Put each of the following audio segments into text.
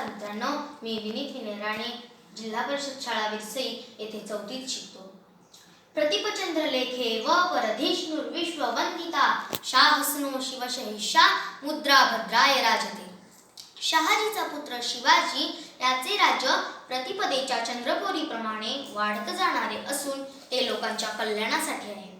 नमस्कार मित्रांनो मी विनीत विनय जिल्हा परिषद शाळा विरसई येथे चौथीत शिकतो. प्रतिपचंद्र लेखे व परधीश परधेशनुर विश्ववंदिता शाहसनो शिवशहिषा मुद्रा भद्राय राजते. शहाजीचा पुत्र शिवाजी याचे राज्य प्रतिपदेच्या चंद्रपुरीप्रमाणे वाढत जाणारे असून ते लोकांच्या कल्याणासाठी आहे.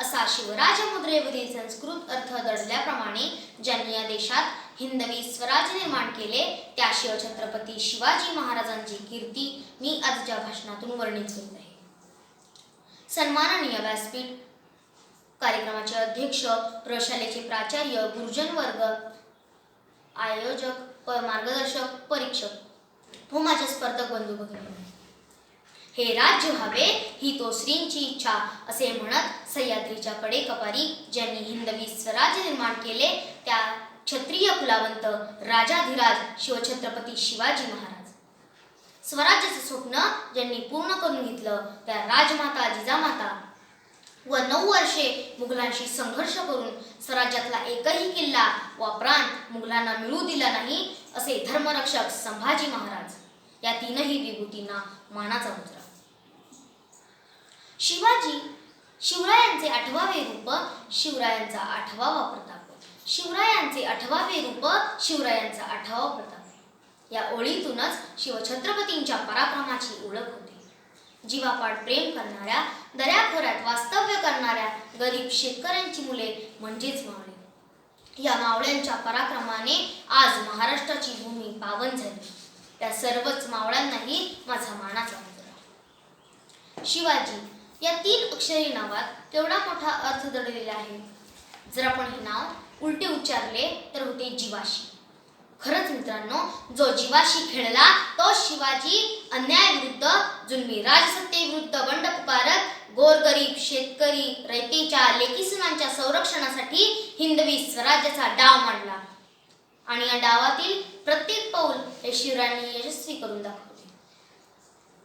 असा शिवराज मुद्रेवरील संस्कृत अर्थ दडल्याप्रमाणे ज्यांनी या देशात हिंदवी स्वराज्य निर्माण केले त्या शिवछत्रपती शिवाजी महाराजांची कीर्ती मी आजच्या भाषणातून वर्णित करीत आहे. सन्माननीय व्यासपीठ कार्यक्रमाचे अध्यक्ष प्रशालेचे प्राचार्य गुरुजन वर्ग आयोजक प मार्गदर्शक परीक्षक व माझे स्पर्धक बंधू भगिनी. हे राज्य व्हावे ही तो श्रींची इच्छा असे म्हणत सह्याद्रीच्या कडेकपारी ज्यांनी हिंदवी स्वराज्य निर्माण केले त्या क्षत्रिय कुलावंत राजाधिराज शिवछत्रपती शिवाजी महाराज. स्वराज्याचे स्वप्न ज्यांनी पूर्ण करून घेतलं त्या राजमाता जिजामाता. व नऊ वर्षे मुघलांशी संघर्ष करून स्वराज्यातला एकही किल्ला व प्रांत मुघलांना मिळू दिला नाही असे धर्मरक्षक संभाजी महाराज. या तीनही विभूतींना मानाचा मुद्रा. शिवाजी शिवरायांचे आठवावे रूप शिवरायांचा आठवावा प्रताप शिवरायांचे आठवावे रूप शिवरायांचा आठवा प्रताप या ओळीतूनच शिवछत्रपतींच्या पराक्रमाची ओळख होते. जीवापाड प्रेम करणाऱ्या दऱ्याखोऱ्यात वास्तव्य करणाऱ्या गरीब शेतकऱ्यांची मुले म्हणजेच मावळे. या मावळ्यांच्या पराक्रमाने आज महाराष्ट्राची भूमी पावन झाली. त्या सर्वच मावळ्यांनाही माझा मानाचा शिवाजी या तीन अक्षरी नावात तेवढा मोठा अर्थ दडलेला आहे. जर आपण हे नाव उलटे उच्चारले तर होते जीवाशी. खरंच मित्रांनो जो जीवाशी खेळला तो शिवाजी अन्यायाविरुद्ध जुलमी राजसत्तेविरुद्ध बंड पुकारत गोरगरीब शेतकरी रयतेच्या लेकीसुनांच्या संरक्षणासाठी हिंदवी स्वराज्याचा डाव मांडला. आणि या डावातील प्रत्येक पाऊल हे शिवरायांनी यशस्वी करून दाखवले.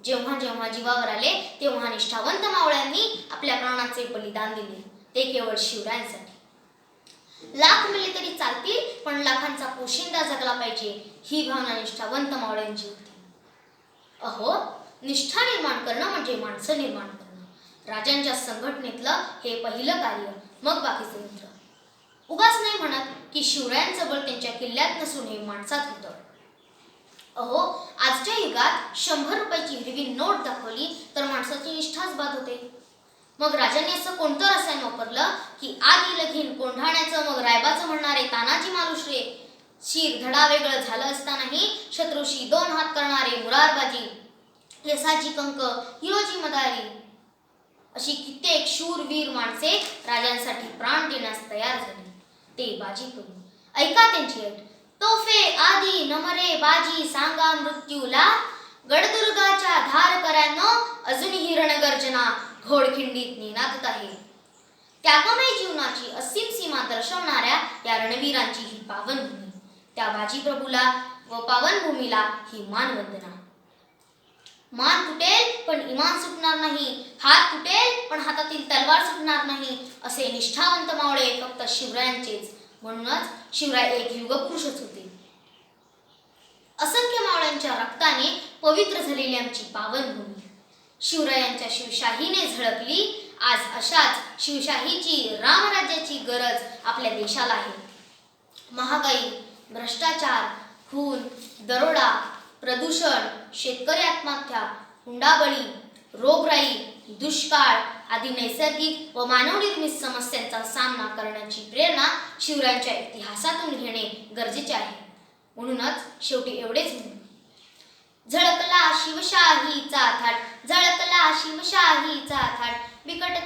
जेव्हा जेव्हा जीवावर आले तेव्हा निष्ठावंत मावळ्यांनी आपल्या प्राणाचे बलिदान दिले. ते केवळ शिवरायांसाठी. लाख मिळले तरी चालतील पण लाखांचा पोशिंदा जगला पाहिजे ही भावना निष्ठावंत मावळ्यांची होती. अहो निष्ठा निर्माण करणं म्हणजे माणसं निर्माण करणं. राजांच्या संघटनेतलं हे पहिलं कार्य मग बाकीचे मित्र उगाच नाही म्हणत की शिवरायांचं बळ त्यांच्या किल्ल्यात नसून हे माणसात होतं. अहो आजच्या युगात शंभर रुपयाची हिरवी नोट दाखवली तर माणसाची निष्ठाच बाद होते. मग राजांनी असं कोणतं रसायन वापरलं की आधी लगीन कोंढाण्याचं मग रायबाचं म्हणणारे तानाजी मालुश्रे? शीर धडा वेगळं झालं असतानाही शत्रूशी दोन हात करणारे मुरारबाजी यसाजी कंक हिरोजी मदारी. अशी कित्येक शूरवीर माणसे राजांसाठी प्राण देण्यास तयार झाली. ते बाजी करून ऐका त्यांची अट. तोफे आज नमरे बाजी सांगा मृत्यूला. गडदुर्गाच्या धारकऱ्यांनो अजूनही रणगर्जना घोडखिंडीत निनादत आहे. त्यागमय जीवनाची असीम सीमा दर्शवणाऱ्या या रणवीरांची ही पावनभूमी. त्या बाजी प्रभूला व पावनभूमीला ही मानवंदना मान तुटेल पण इमान सुटणार नाही. हात तुटेल पण हातातील तलवार सुटणार नाही असे निष्ठावंत मावळे फक्त शिवरायांचेच. म्हणूनच शिवराय एक युगपुरुषच होते. असंख्य मावळ्यांच्या रक्ताने पवित्र झालेली आमची पावनभूमी. शिवरायांच्या शिवशाहीने झळकली आज अशाच शिवशाहीची रामराज्याची गरज आपल्या देशाला आहे. महागाई भ्रष्टाचार खून दरोडा प्रदूषण शेतकरी आत्महत्या हुंडाबळी रोगराई दुष्काळ आदी नैसर्गिक व मानवनिर्मित समस्यांचा सामना करण्याची प्रेरणा शिवरायांच्या इतिहासातून घेणे गरजेचे आहे. म्हणूनच शेवटी एवढेच झळकला शिवशाहीचा थाट झळकला शिवशाहीचा थाट बिकट